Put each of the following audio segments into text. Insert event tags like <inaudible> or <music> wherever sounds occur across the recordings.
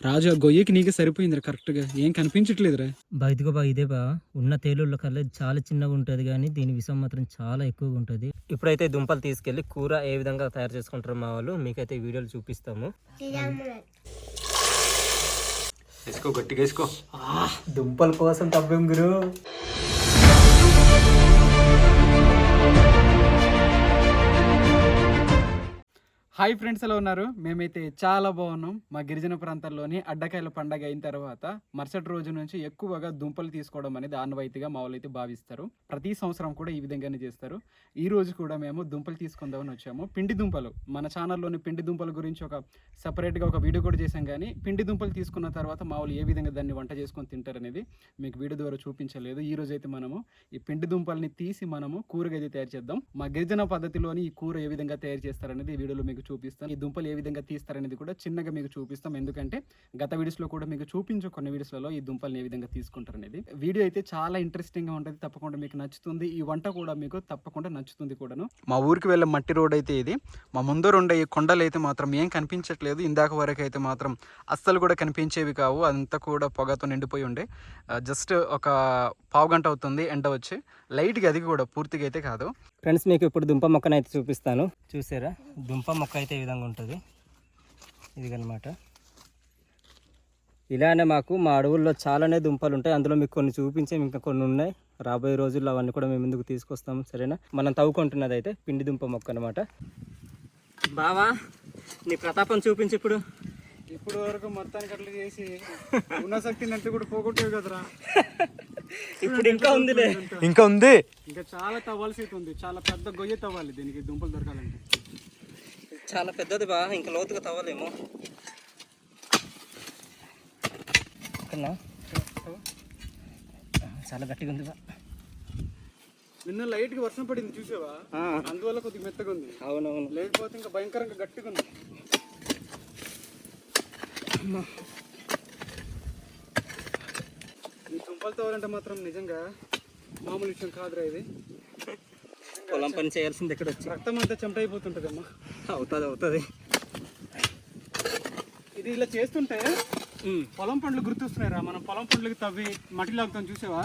రాజు ఆ గొయ్యకి నీకు సరిపోయిందిరా కరెక్ట్గా ఏం కనిపించట్లేదురా. బా ఇదిగో బా ఇదే బా. ఉన్న తేలుళ్ళ కల్లా చాలా చిన్నగా ఉంటుంది కానీ దీని విషం మాత్రం చాలా ఎక్కువగా ఉంటుంది. ఇప్పుడైతే దుంపలు తీసుకెళ్ళి కూర ఏ విధంగా తయారు చేసుకుంటారో మా వాళ్ళు మీకైతే ఈ వీడియోలు చూపిస్తాము. వేసుకో గట్టిగా వేసుకో. దుంపల కోసం తప్పేం గురు? హాయ్ ఫ్రెండ్స్ ఎలా ఉన్నారు? మేమైతే చాలా బాగున్నాం. మా గిరిజన ప్రాంతాల్లోని అడ్డకాయల పండగ అయిన తర్వాత మరుసటి రోజు నుంచి ఎక్కువగా దుంపలు తీసుకోవడం అనేది ఆనవాయితీగా మా వాళ్ళు అయితే భావిస్తారు. ప్రతి సంవత్సరం కూడా ఈ విధంగానే చేస్తారు. ఈ రోజు కూడా మేము దుంపలు తీసుకుందామని వచ్చాము. పిండి దుంపలు. మన ఛానల్లోని పిండి దుంపల గురించి ఒక సపరేట్గా ఒక వీడియో కూడా చేశాం కానీ పిండి దుంపలు తీసుకున్న తర్వాత మా వాళ్ళు ఏ విధంగా దాన్ని వంట చేసుకొని తింటారనేది మీకు వీడియో ద్వారా చూపించలేదు. ఈ రోజు అయితే మనము ఈ పిండి దుంపల్ని తీసి మనము కూరగా అయితే తయారు చేద్దాం. మా గిరిజన పద్ధతిలోని ఈ కూర ఏ విధంగా తయారు చేస్తారనేది ఈ వీడియోలో మీకు చూపిస్తాను. ఈ దుంపలు ఏ విధంగా తీస్తారనేది కూడా చిన్నగా మీకు చూపిస్తాం. ఎందుకంటే గత వీడియోస్లో కూడా మీకు చూపించు కొన్ని వీడియోస్లలో ఈ దుంపలు ఏ విధంగా తీసుకుంటారనేది. వీడియో అయితే చాలా ఇంట్రెస్టింగ్గా ఉంటుంది. తప్పకుండా మీకు నచ్చుతుంది. ఈ వంట కూడా మీకు తప్పకుండా నచ్చుతుంది కూడాను. మా ఊరికి వెళ్ళే మట్టి రోడ్ అయితే ఇది. మా ముందర ఉండే ఈ కొండలు అయితే మాత్రం ఏం కనిపించట్లేదు. ఇందాక వరకు అయితే మాత్రం అస్సలు కూడా కనిపించేవి కావు. అంతా కూడా పొగతో నిండిపోయి ఉండే. జస్ట్ ఒక పావు గంట అవుతుంది ఎండ వచ్చి. లైట్గా అది కూడా పూర్తిగా అయితే కాదు. ఫ్రెండ్స్ మీకు ఇప్పుడు దుంప మొక్కను అయితే చూపిస్తాను. చూసారా? దుంప మొక్క అయితే ఈ విధంగా ఉంటుంది. ఇది అనమాట ఇలానే మాకు మా అడవుల్లో చాలానే దుంపలు ఉంటాయి. అందులో మీకు కొన్ని చూపించే ఇంకా కొన్ని ఉన్నాయి. రాబోయే రోజుల్లో అవన్నీ కూడా మేము ముందుకు తీసుకొస్తాము సరేనా? మనం తవ్వుకుంటున్నది అయితే పిండి దుంప మొక్క అనమాట బావా నీ ప్రతాపం చూపించి ఇప్పుడు. ఇప్పుడు వరకు మొత్తానికి అట్లా చేసి ఉన్న శక్తిని అంటే కూడా పోగొట్టేవి కదరా. <laughs> ఇప్పుడు ఇంకా ఉందిలే. ఇంకా ఉంది? ఇంకా చాలా తవ్వాల్సి ఉంది చాలా పెద్ద గొయ్య తవ్వాలి దీనికి దుంపలు దొరకాలంటే. చాలా పెద్దది బా ఇంకా లోతుగా తవ్వలేము? చాలా గట్టిగా ఉంది బా. నిన్న లైట్గా వర్షం పడింది చూసావా? అందువల్ల కొద్దిగా మెత్తగా ఉంది. అవునవును. లేకపోతే ఇంకా భయంకరంగా గట్టిగా ఉంది. తవ్వాలంటే మాత్రం నిజంగా మామూలు విషయం కాదురా ఇది. పొలం పని చేయాల్సింది ఎక్కడ వచ్చి. రక్తం అంతా చెమట అయిపోతుంటదమ్మా అవుతుంది అవుతుంది. ఇది ఇలా చేస్తుంటే పొలం పండ్లు గుర్తొస్తున్నాయి రా మనం పొలం పండ్లకి తవ్వి మట్టి లాగుతాం చూసావా?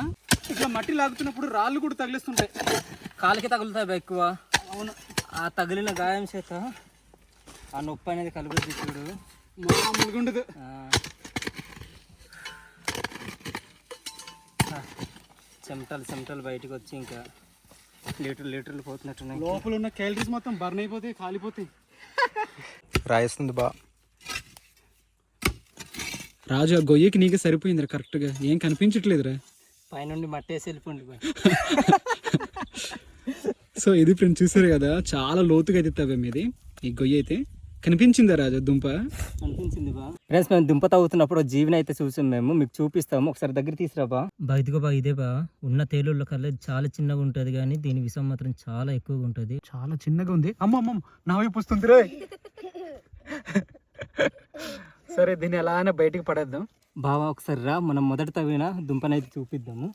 ఇట్లా మట్టి లాగుతున్నప్పుడు రాళ్ళు కూడా తగిలిస్తుంటాయి. కాలికి తగులుతాయి ఎక్కువ. అవును. ఆ తగిలిన గాయం చేత ఆ నొప్పి అనేది కలుగుతుంది చూడు. మామూలుగా ఉండదు. చెమటలు చెమటలు బయటకు వచ్చి ఇంకా లీటర్ లీటర్లు పోతున్నట్టున్నాయి. లోపల ఉన్న క్యాలరీస్ మొత్తం బర్న్ అయిపోతాయి కాలిపోతాయి. రాయిస్తుంది బా. రాజు ఆ గొయ్యకి నీకు సరిపోయిందిరా కరెక్ట్గా. ఏం కనిపించట్లేదురా. పైనుండి మట్టేసి వెళ్ళిపోండి బా. <laughs> సో ఇది ఫ్రెండ్స్ చూసారు కదా చాలా లోతుగా అయితే తవ్వాం ఇది. ఈ గొయ్య అయితే. కనిపించిందా రాజు దుంప? అనిపించింది బా ఫ్రెండ్స్ మేము దుంప తవ్వుతున్నప్పుడు జీవిని అయితే చూసాం మేము. మీకు చూపిస్తాము. ఒకసారి దగ్గర తీసురా బా. బా ఇదిగో బా ఇదే బా. ఉన్న తేలుళ్ళ కల్లా ఇది చాలా చిన్నగా ఉంటుంది కానీ దీని విషం మాత్రం చాలా ఎక్కువగా ఉంటుంది. చాలా చిన్నగా ఉంది. అమ్మ అమ్మ నా వైపు వస్తుంది రే. సరే దీన్ని అలానే బయటికి పడేద్దాం. బావా ఒకసారి రా. మనం మొదట తవ్విన దుంపనైతే చూపిద్దాము.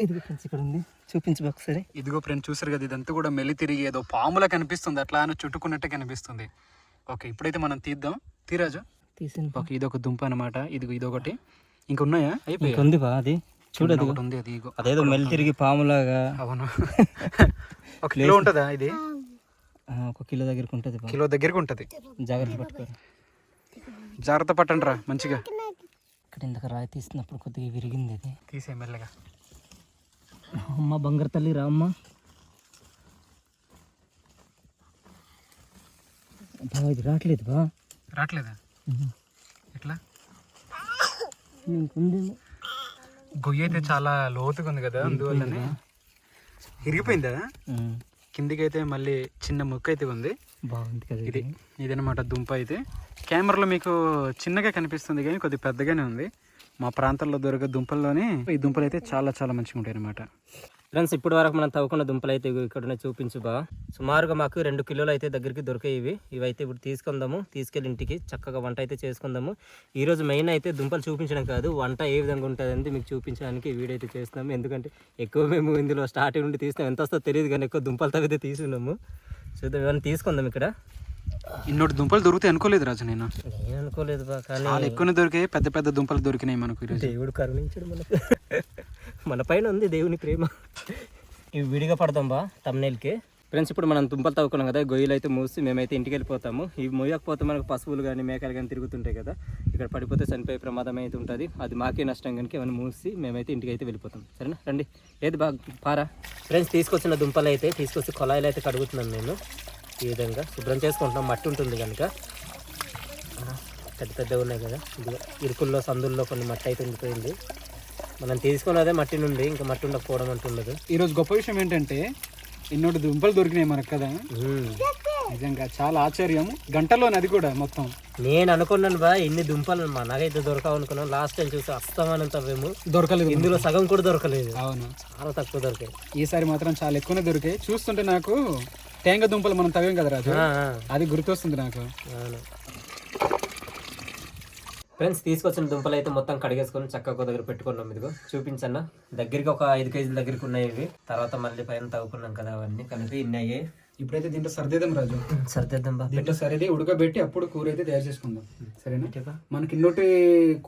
ఇదిగో ఫ్రెండ్స్ ఇక్కడ ఉంది. చూపించు బా ఒకసారి. ఇదిగో ఫ్రెండ్ చూసారు కదా ఇదంతా కూడా మెల్లి తిరిగి ఏదో పాములా కనిపిస్తుంది. అట్లా అని చుట్టుకున్నట్టే కనిపిస్తుంది. ఓకే ఇప్పుడైతే మనం తీద్దాం. తీరాజు తీసింది ఓకే ఒక దుంప అనమాట ఇది ఇదొకటి. ఇంకా ఉన్నాయా అయిపోయి ఉంది బా అది. చూడదు ఒకటి ఉంది అది ఇగో. అదేదో మెల్లి తిరిగి పాములాగా. అవును. <laughs> ఒక కిలో ఉంటుందా ఇది? ఆ, ఒక కిలో దగ్గరకు ఉంటుంది బా కిలో దగ్గరికి ఉంటుంది. జాగ్రత్త పట్టుకో జాగ్రత్త పట్టండి రా మంచిగా. ఇక్కడ ఇందాక రాయి తీస్తున్నప్పుడు కొద్దిగా విరిగింది అది. తీసే మెల్లగా. అమ్మ బంగారు తల్లి రా బావ ఇది రావట్లేదు బా రావట్లేదా ఎట్లా? గొయ్యి అయితే చాలా లోతుగా ఉంది కదా అందువల్లనే. ఇరిగిపోయిందా? కిందికి అయితే మళ్ళీ చిన్న ముక్క అయితే ఉంది. బాగుంది కదా ఇది ఇది ఇదనమాట దుంప అయితే. కెమెరాలో మీకు చిన్నగా కనిపిస్తుంది కానీ కొద్దిగా పెద్దగానే ఉంది. మా ప్రాంతాల్లో దొరికే దుంపల్లోనే ఈ దుంపలు అయితే చాలా చాలా మంచిగా ఉంటాయి అనమాట ఫ్రెండ్స్ ఇప్పటి వరకు మనం తవ్వుకున్న దుంపలు అయితే ఇక్కడ చూపించు బా. సుమారుగా మాకు రెండు కిలోలు అయితే దగ్గరికి దొరికాయి ఇవి. ఇవైతే ఇప్పుడు తీసుకుందాము. తీసుకెళ్ళి ఇంటికి చక్కగా వంట అయితే చేసుకుందాము. ఈరోజు మెయిన్ అయితే దుంపలు చూపించడం కాదు వంట ఏ విధంగా ఉంటుంది మీకు చూపించడానికి వీడియో అయితే చేస్తున్నాము. ఎందుకంటే ఎక్కువ మేము ఇందులో స్టార్టింగ్ నుండి తీస్తాం ఎంత వస్తుందో తెలియదు కానీ ఎక్కువ దుంపలు తవ్వితే తీసుకున్నాము చూద్దాం ఇవన్నీ తీసుకుందాం ఇక్కడ. ఇన్నోటి దుంపలు దొరుకుతాయి అనుకోలేదు రాజు నేను. అనుకోలేదు బా కానీ చాలా ఎక్కువనే దొరికాయి పెద్ద పెద్ద దుంపలు దొరికినాయి మనకు దేవుడు కరుణించడు మనకు. మన పైన ఉంది దేవుని ప్రేమ. ఇవి విడిగా పడదాం బా తమ్నేల్కి ఫ్రెండ్స్ ఇప్పుడు మనం దుంపలు తవ్వుకున్నాం కదా గొయ్యలు అయితే మూసి మేమైతే ఇంటికి వెళ్ళిపోతాము. ఇవి మోయకపోతే మనకు పశువులు కానీ మేకలు కానీ తిరుగుతుంటాయి కదా. ఇక్కడ పడిపోతే చనిపోయే ప్రమాదం అయితే ఉంటుంది. అది మాకే నష్టం కనుక ఏమైనా మూసి మేమైతే ఇంటికి అయితే వెళ్ళిపోతాం. సరేనా? రండి. ఏది బాగా పారా? ఫ్రెండ్స్ తీసుకొచ్చిన దుంపలు అయితే తీసుకొచ్చి కొలాయిలు అయితే కడుగుతున్నాను నేను. ఈ విధంగా శుభ్రం చేసుకుంటున్నాం. మట్టి ఉంటుంది కనుక. పెద్ద పెద్దగా ఉన్నాయి కదా. ఇరుకుల్లో సందుల్లో కొన్ని మట్టి అయితే ఉండిపోయింది. మనం తీసుకున్నదే మట్టి నుండి ఇంకా మట్టి ఉండకపోవడం అంటుండదు ఈరోజు గొప్ప విషయం ఏంటంటే ఇన్నోటి దుంపలు దొరికినాయి మనకు కదా. నిజంగా చాలా ఆశ్చర్యం. గంటలోనే అది కూడా మొత్తం. నేను అనుకున్నాను బా ఎన్ని దుంపలు మా నాకైతే దొరకవు అనుకున్నాను లాస్ట్ టైం చూసి అస్తమానం తవ్వేము దొరకలేదు. ఇందులో సగం కూడా దొరకలేదు. అవును. చాలా తక్కువ దొరికాయి. ఈసారి మాత్రం చాలా ఎక్కువనే దొరికాయి. చూస్తుంటే నాకు తేంగ దుంపలు మనం తవ్వాం కదా రాజు? అది గుర్తొస్తుంది నాకు. అవును. ఫ్రెండ్స్ తీసుకొచ్చిన దుంపలు అయితే మొత్తం కడిగేసుకొని చక్కగా దగ్గర పెట్టుకున్నాం ఇదిగో. చూపించన్న. దగ్గరికి ఒక ఐదు కేజీల దగ్గరికి ఉన్నాయి ఇవి. తర్వాత మళ్ళీ పైన తవ్వుకున్నాం కదా అవన్నీ. కలిపి ఇన్ని అయ్యాయి. ఇప్పుడైతే దీంట్లో సర్దేద్దాం రాజు. సర్దేద్దాం బా. దీంట్లో సరేది ఉడకబెట్టి అప్పుడు కూర అయితే తయారు చేసుకుందాం. సరేనా? మనకి ఇన్నోటి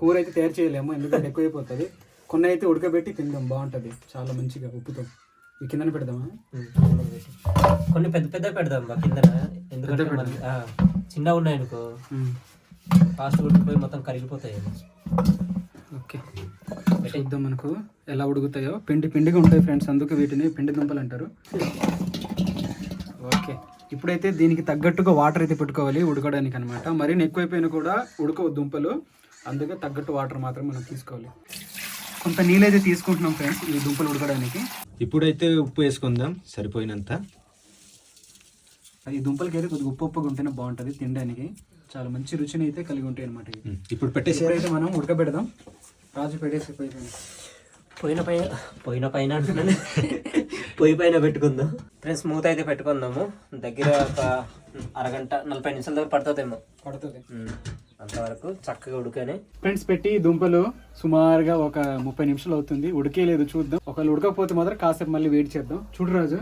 కూర అయితే తయారు చేయలేము ఎందుకంటే ఎక్కువైపోతుంది కొన్ని అయితే ఉడకబెట్టి తిందాం బాగుంటది. చాలా మంచిగా ఉప్పుతో. ఈ కిందన పెడదామా? కొన్ని పెద్ద పెద్ద పెడదాం బా కింద ఎందుకంటే చిన్నగా ఉన్నాయి ఫాస్ట్ ఉడికిపోయి మొత్తం కరిగిపోతాయి. ఓకే. చూద్దాం మనకు ఎలా ఉడుకుతాయో. పిండి పిండిగా ఉంటాయి ఫ్రెండ్స్ అందుకే వీటిని పిండి దుంపలు అంటారు. ఓకే. ఇప్పుడైతే దీనికి తగ్గట్టుగా వాటర్ అయితే పెట్టుకోవాలి ఉడకడానికి అనమాట మరీ ఎక్కువైపోయినా కూడా ఉడకవు దుంపలు అందుకే తగ్గట్టు వాటర్ మాత్రం మనం తీసుకోవాలి. కొంత నీళ్ళు అయితే తీసుకుంటున్నాం ఫ్రెండ్స్ ఈ దుంపలు ఉడకడానికి. ఇప్పుడైతే ఉప్పు వేసుకుందాం సరిపోయినంత. ఈ దుంపలకి అయితే కొద్దిగా ఉప్పు ఉప్పుగా ఉంటేనే బాగుంటుంది తినడానికి. చాలా మంచి రుచిని అయితే కలిగి ఉంటాయి అనమాట ఇప్పుడు పెట్టేసి మనం ఉడకబెడదాం. రాజు పెట్టేసి పోయిపోయింది పోయిన పైన పోయిన పైన అంటున్నాను. పొయ్యి పైన పెట్టుకుందాం. ఫ్రెండ్స్ మూత అయితే పెట్టుకుందాము. దగ్గర ఒక అరగంట నలభై నిమిషాల దాకా పడుతుందేమో. పడుతుంది. అంతవరకు చక్కగా ఉడకని. ఫ్రెండ్స్ పెట్టి దుంపలు సుమారుగా ఒక ముప్పై నిమిషాలు అవుతుంది. ఉడికేలేదు చూద్దాం. ఒకవేళ ఉడకపోతే మాత్రం కాసేపు మళ్ళీ వెయిట్ చేద్దాం. చూడు రాజు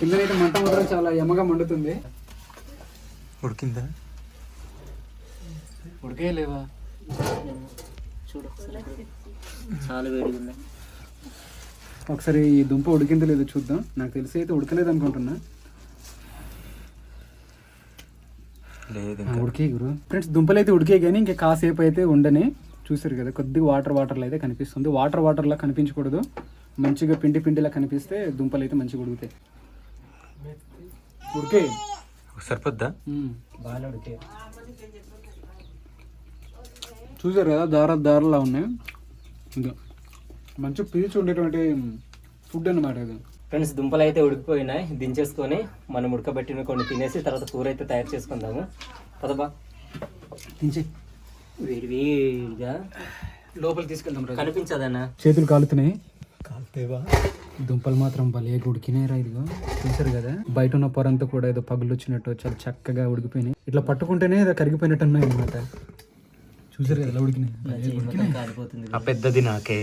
కిందనైతే మంట మాత్రం చాలా ఎమ్మగా మండుతుంది. ఉడికిందా? ఉడికేయలేవా చూడు చాలా వేడిగా ఒకసారి ఈ దుంప ఉడికిందో లేదో చూద్దాం. నాకు తెలిసి అయితే ఉడకలేదు అనుకుంటున్నా. ఉడికే గురు. ఫ్రెండ్స్ దుంపలు అయితే ఉడికే కానీ ఇంకా కాసేపు అయితే ఉండని. చూసారు కదా కొద్దిగా వాటర్ వాటర్లో అయితే కనిపిస్తుంది. వాటర్ వాటర్లా కనిపించకూడదు. మంచిగా పిండి పిండిలా కనిపిస్తే దుంపలు అయితే మంచిగా ఉడుకుతాయి. ఉడికే. సరిపోద్దా. బాగా ఉడికే. చూసారు కదా దార దారలా ఉన్నాయి. ఇదో మంచి పీల్చి ఉండేటువంటి ఫుడ్ అన్నమాట ఇది. ఫ్రెండ్స్ దుంపలు అయితే ఉడికిపోయినాయి. దించేసుకొని మనం ఉడకబెట్టిన కొన్ని తినేసి తర్వాత కూర అయితే తయారు చేసుకుందాము. పదబా తించి వేడి వేడిగా లోపల తీసుకెళ్దాం కనిపించదన్నా. చేతులు కాలుతున్నాయి. కాలుతేవా? దుంపలు మాత్రం భలే ఉడికినాయిరా ఇదిగో. చూసారు కదా? బయట ఉన్న పొరంతా కూడా ఏదో పగులు వచ్చినట్టు చాలా చక్కగా ఉడికిపోయినాయి. ఇట్లా పట్టుకుంటేనే ఏదో కరిగిపోయినట్టు ఉన్నాయి అనమాట చూసారు కదా ఎలా ఉడికినాయి? ఆ పెద్దది నాకే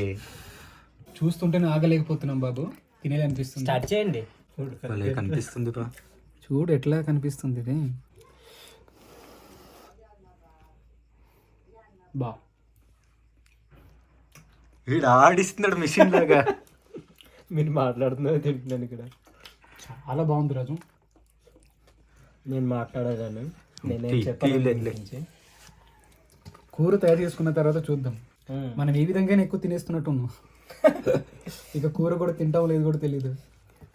చూస్తుంటేనే ఆగలేకపోతున్నాం బాబు. తినేది అనిపిస్తుంది స్టార్ట్ చేయండి. కనిపిస్తుంది. బా చూడు ఎట్లా కనిపిస్తుంది ఇది. బా. వీడు ఆడిస్తున్నాడు మిషన్ లాగా. <laughs> మీరు మాట్లాడుతున్నారు తింటున్నాను ఇక్కడ. చాలా బాగుంది రాజు. నేను మాట్లాడేదాన్ని నేనేం చెప్పాలి. కూర తయారు చేసుకున్న తర్వాత చూద్దాం. మనం ఏ విధంగానే ఎక్కువ తినేస్తున్నట్టు ఉన్నాం <laughs> ఇక కూర కూడా తింటాం లేదు కూడా తెలియదు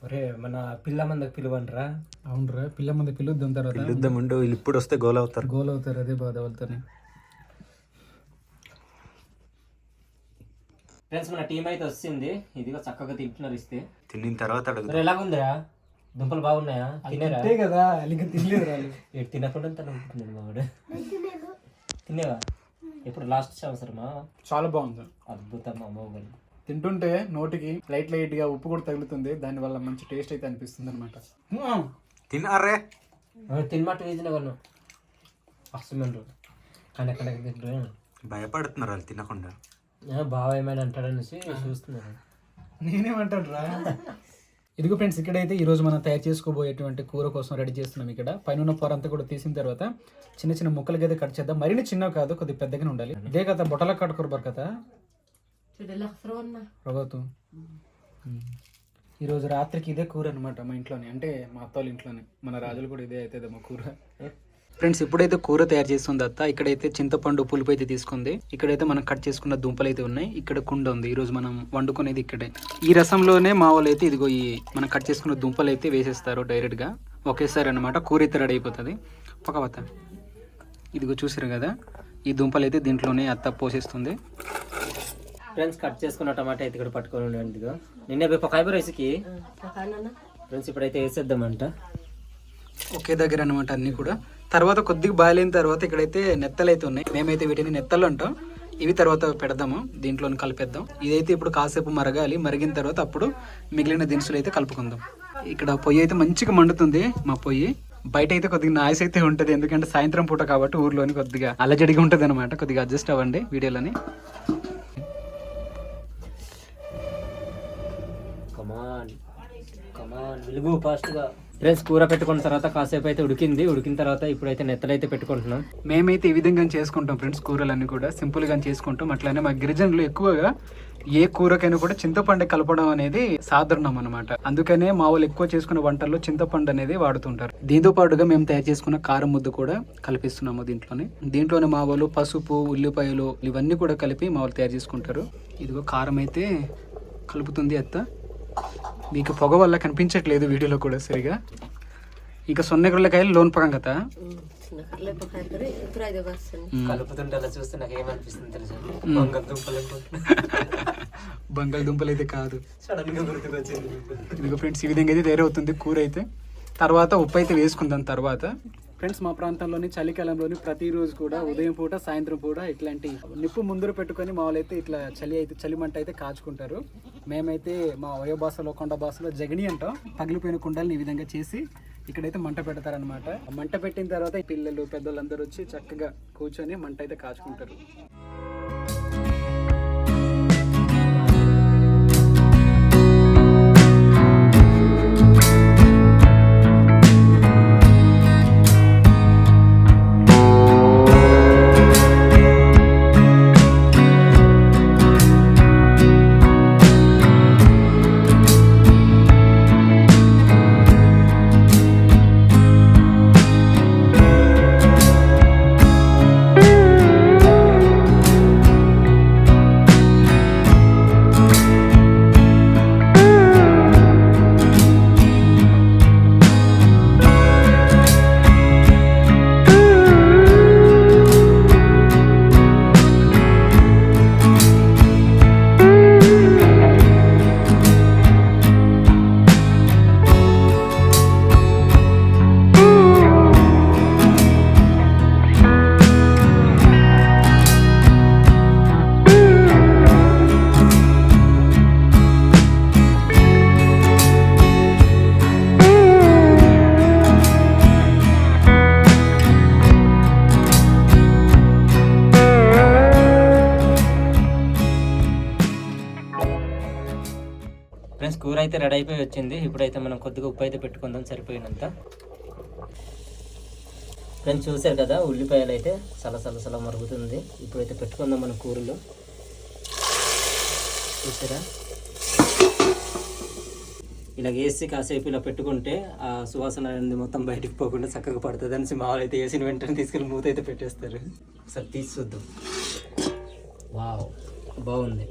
ఒరే మన పిల్ల మందకు పిలువనరా అవునరా పిల్ల మంది పిలుద్దాం తర్వాత. పిలుద్దాం ఉండు వీళ్ళు ఇప్పుడు వస్తే గోల్ అవుతారు. గోల్ అవుతారు అదే బాధ వాళ్ళతోనే. ఫ్రెండ్స్ మన టీం అయితే వచ్చింది. ఇదిగో చక్కగా తింటున్నారు ఇస్తే. తిన్న తర్వాత అడుగుతాం మరి ఎలాగుందిరా? దుంపలు బాగున్నాయా? తినేరా అంతే కదా ఇంకా తినలేదు తినకుండా తను తినేవా ఎప్పుడు లాస్ట్ సంవత్సరమా? చాలా బాగుంది. అద్భుతం అమ్మోగలు తింటుంటే నోటికి లైట్ లైట్గా ఉప్పు కూడా తగులుతుంది దాని వల్ల మంచి టేస్ట్ అయితే అనిపిస్తుంది అనమాట తిన్నారే తినమాట వాళ్ళు. అసలు కానీ ఎక్కడ తింటారు భయపడుతున్నారు వాళ్ళు తినకుండా. బావ ఏమైనా అంటాడనేసి చూస్తున్నాను. నేనేమంటాను రా <laughs> ఇదిగో ఫ్రెండ్స్ ఇక్కడైతే ఈ రోజు మనం తయారు చేసుకోబోయేటువంటి కూర కోసం రెడీ చేస్తున్నాం ఇక్కడ. పైన ఉన్న పొర అంతా కూడా తీసిన తర్వాత చిన్న చిన్న ముక్కలకి అయితే కట్ చేద్దాం. మరిన్ని చిన్నవి కాదు కొద్దిగా పెద్దగానే ఉండాలి. ఇదే కదా బొట్టల కట్టుకోరు బర్ కదా? రగోతు ఈరోజు రాత్రికి ఇదే కూర అనమాట మా ఇంట్లోనే. అంటే మా అత్త వాళ్ళ ఇంట్లోనే. మన రాజులు కూడా ఇదే అవుతుంది మా కూర. ఫ్రెండ్స్ ఇప్పుడైతే కూర తయారు చేస్తుంది అత్త. ఇక్కడైతే చింతపండు పులుపు అయితే తీసుకుంది. ఇక్కడైతే మనం కట్ చేసుకున్న దుంపలు అయితే ఉన్నాయి. ఇక్కడ కుండ ఉంది. ఈ రోజు మనం వండుకునేది ఇక్కడే. ఈ రసంలోనే మా వాళ్ళు అయితే ఇదిగో ఈ మనం కట్ చేసుకున్న దుంపలు అయితే వేసేస్తారు డైరెక్ట్గా. ఒకేసారి అనమాట కూర అయితే రెడీ అయిపోతుంది. పక్కవత్త ఇదిగో చూసారు కదా? ఈ దుంపలు అయితే దీంట్లోనే అత్త పోసేస్తుంది. ఫ్రెండ్స్ కట్ చేసుకున్న టమాటా అయితే ఇక్కడ పట్టుకొని ఉండండి ఇదిగో. నిన్న పకాయ రైస్కి? ఫ్రెండ్స్ ఇప్పుడైతే వేసేద్దామంట. ఒకే దగ్గర అనమాట అన్ని కూడా. తర్వాత కొద్దిగా బాయిల్ అయిన తర్వాత ఇక్కడైతే నెత్తలు అయితే ఉన్నాయి. మేమైతే వీటిని నెత్తలు అంటాం. ఇవి తర్వాత పెడదాము. దీంట్లో కలిపేద్దాం. ఇదైతే ఇప్పుడు కాసేపు మరగాలి. మరిగిన తర్వాత అప్పుడు మిగిలిన దినుసులు అయితే కలుపుకుందాం. ఇక్కడ పొయ్యి అయితే మంచిగా మండుతుంది మా పొయ్యి. బయట అయితే కొద్దిగా నాయిస్ అయితే ఉంటుంది. ఎందుకంటే సాయంత్రం పూట కాబట్టి ఊర్లోని కొద్దిగా అలజడిగా ఉంటుంది అనమాట కొద్దిగా అడ్జస్ట్ అవ్వండి వీడియోలని. కమాన్ కమాన్ వెలుగు ఫాస్ట్గా ఫ్రెండ్స్ కూర పెట్టుకున్న తర్వాత కాసేపు అయితే ఉడికింది. ఉడికిన తర్వాత ఇప్పుడైతే నెత్తలు అయితే పెట్టుకుంటున్నాం. మేమైతే ఈ విధంగా చేసుకుంటాం ఫ్రెండ్స్ కూరలన్నీ కూడా. సింపుల్గా చేసుకుంటాం. అట్లానే మా గిరిజనులు ఎక్కువగా ఏ కూరకైనా కూడా చింతపండు కలపడం అనేది సాధారణం అనమాట అందుకనే మా వాళ్ళు ఎక్కువ చేసుకునే వంటల్లో చింతపండు అనేది వాడుతుంటారు. దీంతో పాటుగా మేము తయారు చేసుకున్న కారం ముద్ద కూడా కలిపిస్తున్నాము దీంట్లోనే. దీంట్లోనే మా వాళ్ళు పసుపు ఉల్లిపాయలు ఇవన్నీ కూడా కలిపి మా వాళ్ళు తయారు చేసుకుంటారు. ఇదిగో కారం అయితే కలుపుతుంది అత్త. మీకు పొగ వల్ల కనిపించట్లేదు వీడియోలో కూడా సరిగా. ఇక సొన్నెగుళ్ళకాయలు లోన్ పగం కదా? కలుపుతుంటే అలా చూస్తే నాకు ఏమనిపిస్తుంది తెలుసా? మ్మ్. బంగాళదుంపలు <laughs> బంగాళదుంపలు అయితే కాదు. సడన్గా గుర్తుకొచ్చింది. ఇదిగో ఫ్రెండ్స్ ఈ విధంగా అయితే తయారవుతుంది కూర అయితే. తర్వాత ఉప్పు అయితే వేసుకుందాం తర్వాత. ఫ్రెండ్స్ మా ప్రాంతంలోని చలికాలంలోని ప్రతిరోజు కూడా ఉదయం పూట సాయంత్రం పూట ఇట్లాంటి నిప్పు ముందర పెట్టుకొని మా వాళ్ళైతే ఇట్లా చలి అయితే చలి మంట అయితే కాచుకుంటారు. మేమైతే మా వయో భాషలో కొండ భాషలో జగని అంటాం. పగిలిపోయిన కుండల్ని ఈ విధంగా చేసి ఇక్కడైతే మంట పెడతారనమాట మంట పెట్టిన తర్వాత పిల్లలు పెద్దలందరూ వచ్చి చక్కగా కూర్చొని మంట అయితే కాచుకుంటారు. అయితే రెడీ అయిపోయి వచ్చింది. ఇప్పుడైతే మనం కొద్దిగా ఉప్పు అయితే పెట్టుకుందాం సరిపోయినంత. ఫ్రెండ్స్ చూసారు కదా ఉల్లిపాయలు అయితే సలసలసల మరుగుతుంది. ఇప్పుడైతే పెట్టుకుందాం మన కూరలో. చూసారా? ఇలా వేసి కాసేపు ఇలా పెట్టుకుంటే ఆ సువాసన అనేది మొత్తం బయటికి పోకుండా చక్కగా పడుతుంది అనేసి మామూలు అయితే వేసిన వెంటనే తీసుకెళ్ళి మూత అయితే పెట్టేస్తారు. ఒకసారి తీసి చూద్దాం. వావ్ బాగుంది.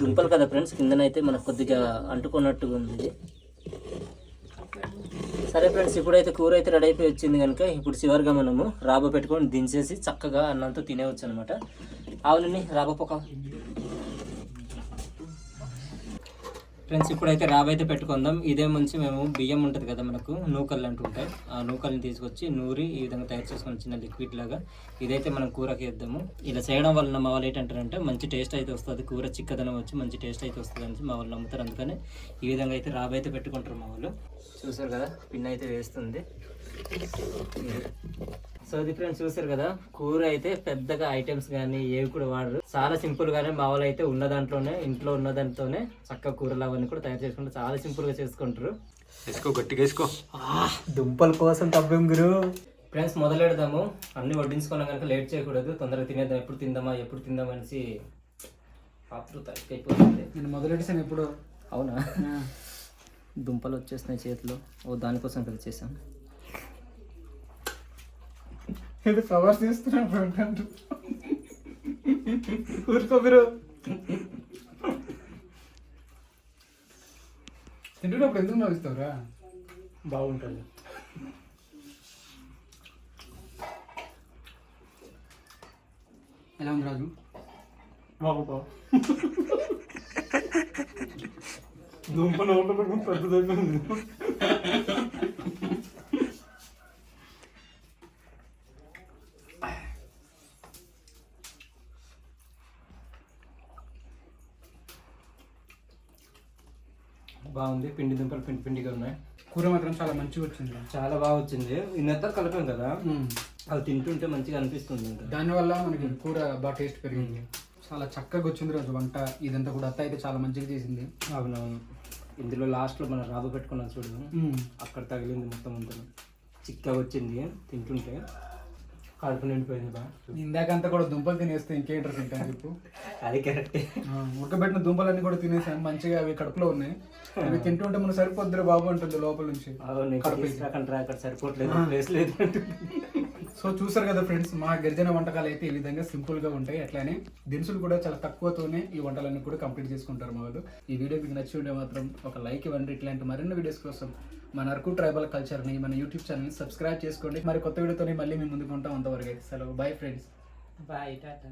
దుంపలు కదా ఫ్రెండ్స్? కిందనైతే మనకు కొద్దిగా అంటుకున్నట్టుగా ఉంది. సరే ఫ్రెండ్స్ ఇప్పుడైతే కూర అయితే రెడీ అయిపోయి వచ్చింది కనుక ఇప్పుడు చివరిగా మనము రాబ పెట్టుకొని దించేసి చక్కగా అన్నంతో తినేవచ్చు అనమాట ఆవులని రాబ పొక్క ఫ్రెండ్స్ ఇప్పుడైతే రాబైతే అయితే పెట్టుకుందాం. ఇదే ముంచి మేము బియ్యం ఉంటుంది కదా మనకు నూకలు అంటుంటాయి. ఆ నూకల్ని తీసుకొచ్చి నూరి ఈ విధంగా తయారు చేసుకొని చిన్న లిక్విడ్ లాగా ఇదైతే మనం కూరకి వేద్దాము. ఇలా చేయడం వలన మా వాళ్ళు ఏంటంటారంటే మంచి టేస్ట్ అయితే వస్తుంది. కూర చిక్కదనం వచ్చి మంచి టేస్ట్ అయితే వస్తుంది అని మా వాళ్ళు నమ్ముతారు. అందుకని ఈ విధంగా అయితే రాబైతే పెట్టుకుంటారు మా వాళ్ళు. చూసారు కదా పిన్ అయితే వేస్తుంది. సో అది ఫ్రెండ్స్ చూసారు కదా? కూర అయితే పెద్దగా ఐటమ్స్ కానీ ఏవి కూడా వాడరు. చాలా సింపుల్ గానే మా వాళ్ళు అయితే ఉన్న దాంట్లోనే ఇంట్లో ఉన్న దాంట్లోనే చక్కగా కూరలు అవన్నీ కూడా తయారు చేసుకుంటారు చాలా సింపుల్గా చేసుకుంటారు. వేసుకో గట్టిగా వేసుకో. దుంపల కోసం తప్పేం గురు? ఫ్రెండ్స్ మొదలెడదాము అన్ని వడ్డించుకున్నాం కనుక లేట్ చేయకూడదు. తొందరగా తినేద్దాం. ఎప్పుడు తిందామా ఎప్పుడు తిందాం అనేసి ఆతృత అయిపోతుంది నేను మొదలెడిసాను ఎప్పుడు. అవునా? దుంపలు వచ్చేస్తున్నాయి చేతిలో. ఓ దానికోసం కలిసి ఇది ఫ్లవర్స్ తీస్తున్నాను ఊరుకో మీరు. తింటున్నప్పుడు ఎందుకు నవ్వుతావురా బాగుంటుంది. ఎలా ఉంది రాజు? బాగుపో దుంప నోట్లో పెట్టుకుని బాగుంది పిండి దుంపలు పిండి పిండిగా ఉన్నాయి. కూర మాత్రం చాలా మంచిగా వచ్చింది. చాలా బాగా వచ్చింది. ఇన్నెత్త కలిపాం కదా. అది తింటుంటే మంచిగా అనిపిస్తుంది దానివల్ల మనకి కూర బాగా టేస్ట్ పెరిగింది. చాలా చక్కగా వచ్చింది రోజు వంట. ఇదంతా కూడా అత్త అయితే చాలా మంచిగా చేసింది. అవునవును. ఇందులో లాస్ట్లో మనం రాబు పెట్టుకున్నాం చూడు. అక్కడ తగిలింది మొత్తం అంతా. చిక్కగా వచ్చింది తింటుంటే. కడుపు నిండిపోయింది బా. ఇందాకంతా కూడా దుంపలు తినేస్తే ఇంకేంటారు తింటాను చెప్పు. అది కరెక్టే ఉడకబెట్టిన దుంపలన్నీ కూడా తినేసాను మంచిగా అవి కడుపులో ఉన్నాయి. ఇవి <laughs> తింటుంటే మనం సరిపోద్దురు బాబు అంటుంది లోపల నుంచి. అక్కడ సరిపోవట్లేదు ప్లేస్ లేదు. సో చూసారు కదా ఫ్రెండ్స్ మా గిరిజన వంటకాలు అయితే ఈ విధంగా సింపుల్గా ఉంటాయి. అట్లానే దినుసులు కూడా చాలా తక్కువతోనే ఈ వంటలన్నీ కూడా కంప్లీట్ చేసుకుంటారు మా వాళ్ళు. ఈ వీడియో మీకు నచ్చి ఉంటే మాత్రం ఒక లైక్ ఇవ్వండి. ఇట్లాంటి మరిన్ని వీడియోస్ కోసం మన అరకు ట్రైబల్ కల్చర్ని మన యూట్యూబ్ ఛానల్ని సబ్స్క్రైబ్ చేసుకోండి. మరి కొత్త వీడియోతో మళ్ళీ మేము ముందుకుంటాం అంతవరకు అయితే. సెలవు. Bye friends bye tata.